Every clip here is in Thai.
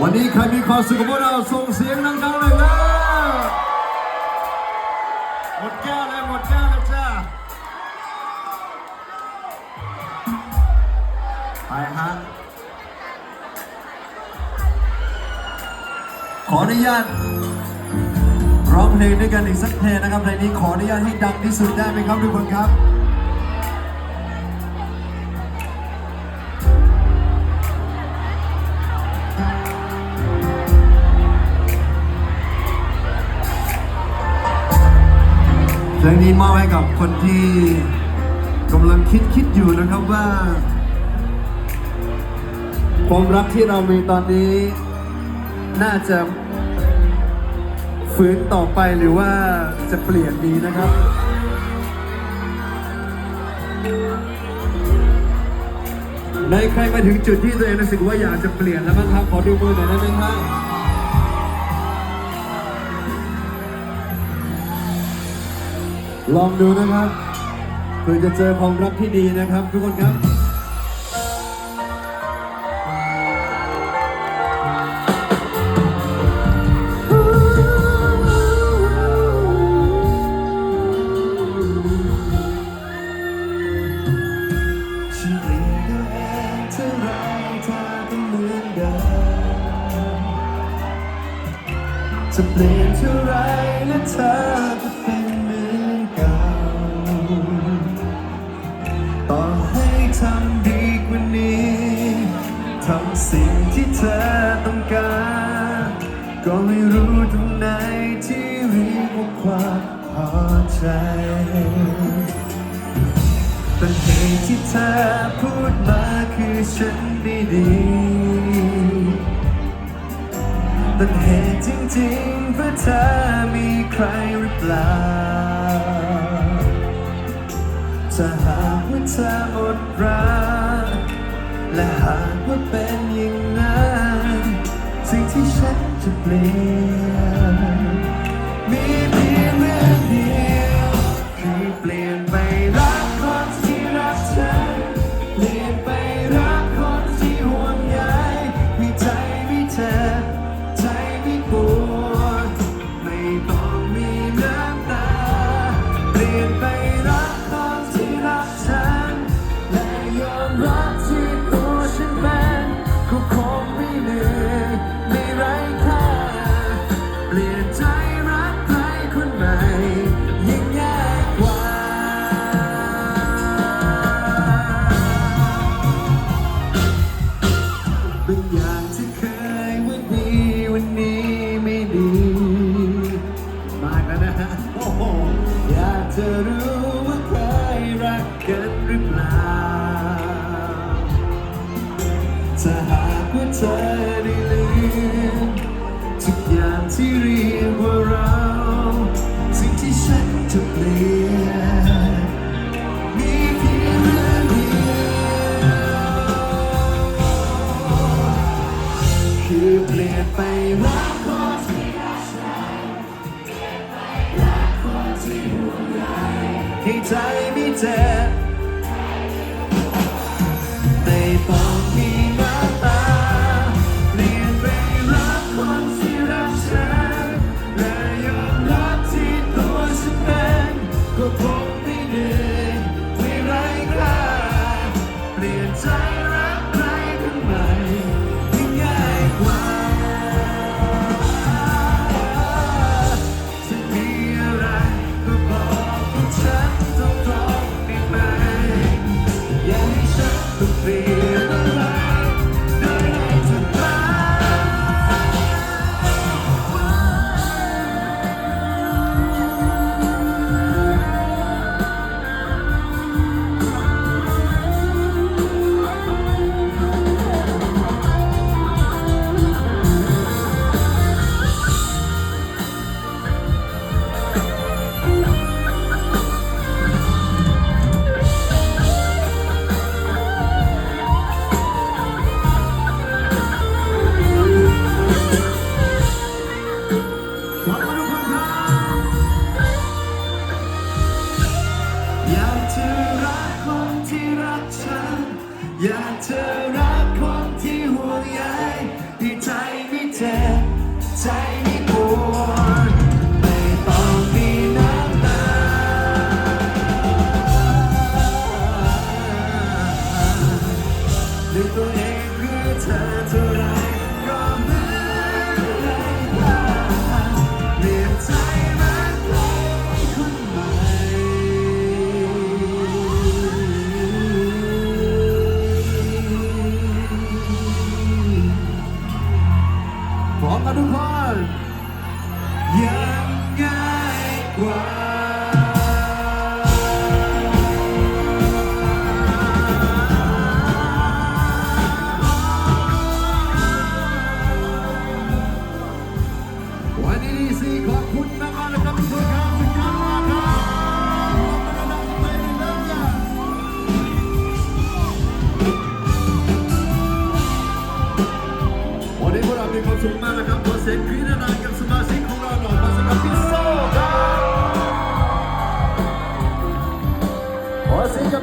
วันนี้ใครมีความสุขกับพวกเราส่งเสียงดังๆเลยนะหมดแก้วเลยหมดแก้วเลยจ้าไปฮะขออนุญาตร้องเพลงด้วยกันอีกสักเพลงนะครับเพลงนี้ขออนุญาตให้ดังที่สุดได้ไหมครับทุกคนครับ งนี้มอบให้กับคนที่กำลังคิดคิดอยู่นะครับว่า ความรักที่เรามีตอนนี้ น่าจะฝืนต่อไปหรือว่าจะเปลี่ยนดีนะครับ ในใครมาถึงจุดที่ตัวเองรู้สึกว่าอยากจะเปลี่ยนแล้วบ้างครับ ขอดูมือหน่อยได้ไหมครับ ลองดูนะครับเพื่อจะเจอความรักที่ดีนะครับ ทุกคนครับ ฉันเปลี่ยนตัวเองเท่าไรเธอก็เหมือนเดิมจะเปลี่ยนเท่าไรและเธอ สิ่งที่เธอต้องการ ก็ไม่รู้ตรงไหนที่เรียกว่าความพอใจแต่เหตุที่เธอพูดมาคือฉันไม่ดีแต่เหตุจริงๆเพราะเธอมีใครหรือเปล่าถ้าหากว่าเธอหมดรักและหาก ที่ฉั เปลี่ยนไปรักคนที่รักฉันเปลี่ยนไปรักคนที่ห่วงใยให้ใจไม่เจ็บ รักฉันอยากเจอรัก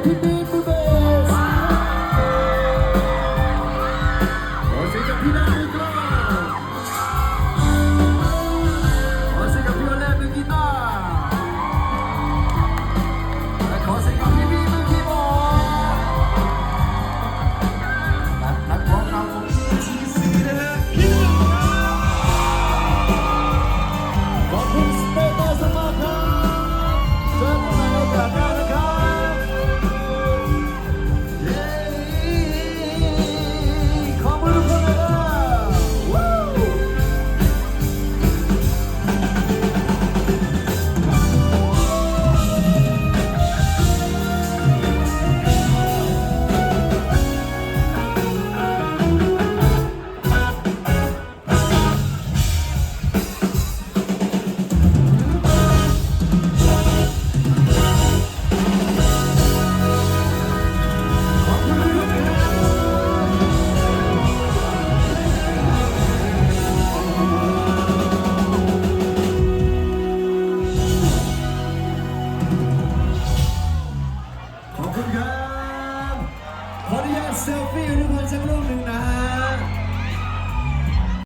อเ